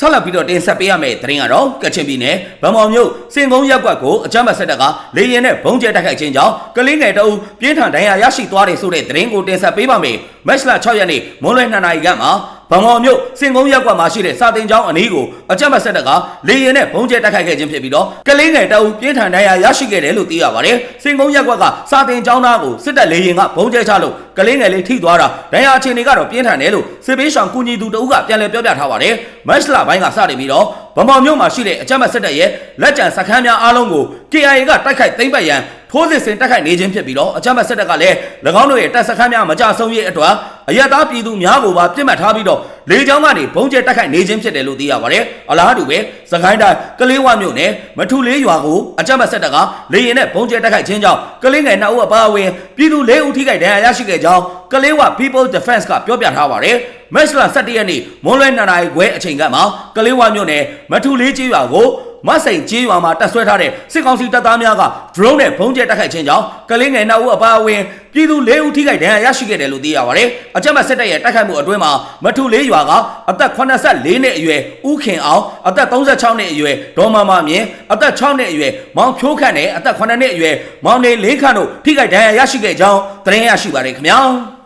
ဆက်လက်ပြီးတော့တင်ဆက်ပေးရမယ့်သတင်းကတော့ကချင်ပြည်နယ်ဗမော်မြို့စင်ကုန်းရပ်ကွက်ကိုအကြမ်းဖက်စစ်တပ်ကလေရင်နဲ့ဘုံကျဲတိုက်ခိုက်ခြင်းကြောင့်ကလေးငယ်တအုပ်ပြင်းထန်ဒဏ်ရာရရှိသွားတယ်ဆိုတဲ့သတင်းကိုတင်ဆက်ပေးပါမယ်။မက်လ6ရက်နေ့မွန်းလွဲ2နာရီခန့်မှာ ဗမော်မြို့စင်ကုန်းရပ်ကွက်မှာရှိတဲ့စာတင်ကျောင်းအနီးကိုအကြမ်းဖက်စစ်တပ်ကလေရင်နဲ့ဘုံကျဲတိုက်ခိုက်ခဲ့ခြင်းဖြစ်ပြီးတော့ကလေးငယ်တအုပ်ပြင်းထန်ဒဏ်ရာရရှိခဲ့တယ်လို့သိရပါတယ်။စင်ကုန်းရပ်ကွက်ကစာတင်ကျောင်းသားကိုစစ်တပ်လေရင်ကဘုံကျဲချလို့ကလေးငယ်လေးထိသွားတာဒဏ်ရာအခြေအနေကတော့ပြင်းထန်တယ်လို့စစ်ပေးဆောင်ကူညီသူတအုပ်ကပြန်လည်ပြောပြထားပါတယ်။မက်လပိုင်းကစတင်ပြီးတော့ဗမော်မြို့မှာရှိတဲ့အကြမ်းဖက်စစ်တပ်ရဲ့လက်ကျန်စခန်းများအားလုံးကို KIA ကတိုက်ခိုက်သိမ်းပိုက်ရန် ထိုးစစ်ဆင်တိုက်ခိုက်နေခြင်းဖြစ်ပြီးတော့အကြမ်းဖက်စစ်တပ်ကလည်း၎င်းတို့ရဲ့တပ်စခန်းများမကြဆုံးရေးအတွက်အရတားပြည်သူများကိုပါပြစ်မှတ်ထားပြီးတော့လေကြောင်းကနေဘုံကျဲတိုက်ခိုက်နေခြင်းဖြစ်တယ်လို့သိရပါတယ်။အလားတူပဲစကိုင်းတိုင်းကလေးဝမြို့နယ်မထူလေးရွာကိုအကြမ်းဖက်စစ်တပ်ကလေရင်နဲ့ဘုံကျဲတိုက်ခိုက်ခြင်းကြောင့်ကလေးငယ်နှစ်ဦးအပါအဝင်ပြည်သူ၄ဦးထိခိုက်ဒဏ်ရာရရှိခဲ့ကြောင်းကလေးဝ People Defense ကပြောပြထားပါတယ်။မက်စလာ17ရက်နေ့မွန်းလွဲ2နာရီခွဲအချိန်ကမှကလေးဝမြို့နယ်မထူလေးကျေးရွာကို မဆိန်ကျေးရွာမှာတပ်ဆွဲထားတဲ့စစ်ကောင်စီတပ်သားများက drone နဲ့ဘုံကျဲတိုက်ခိုက်ခြင်းကြောင့်ကလေးငယ်နှစ်ဦးအပါအဝင်ပြည်သူ၄ဦးထိခိုက်ဒဏ်ရာရရှိခဲ့တယ်လို့သိရပါတယ်။အကြမ်းဖက်စစ်တပ်ရဲ့တိုက်ခိုက်မှုအတွင်းမှာမထူလေးရွာကအသက်84နှစ်အရွယ်ဦးခင်အောင်အသက်36နှစ်အရွယ်ဒေါ်မမမြင့်အသက်6နှစ်အရွယ်မောင်ဖြိုးခန့်နဲ့အသက်9နှစ်အရွယ်မောင်နေလင်းခန့်တို့ထိခိုက်ဒဏ်ရာရရှိခဲ့ကြောင်းသတင်းရရှိပါတယ်ခင်ဗျာ။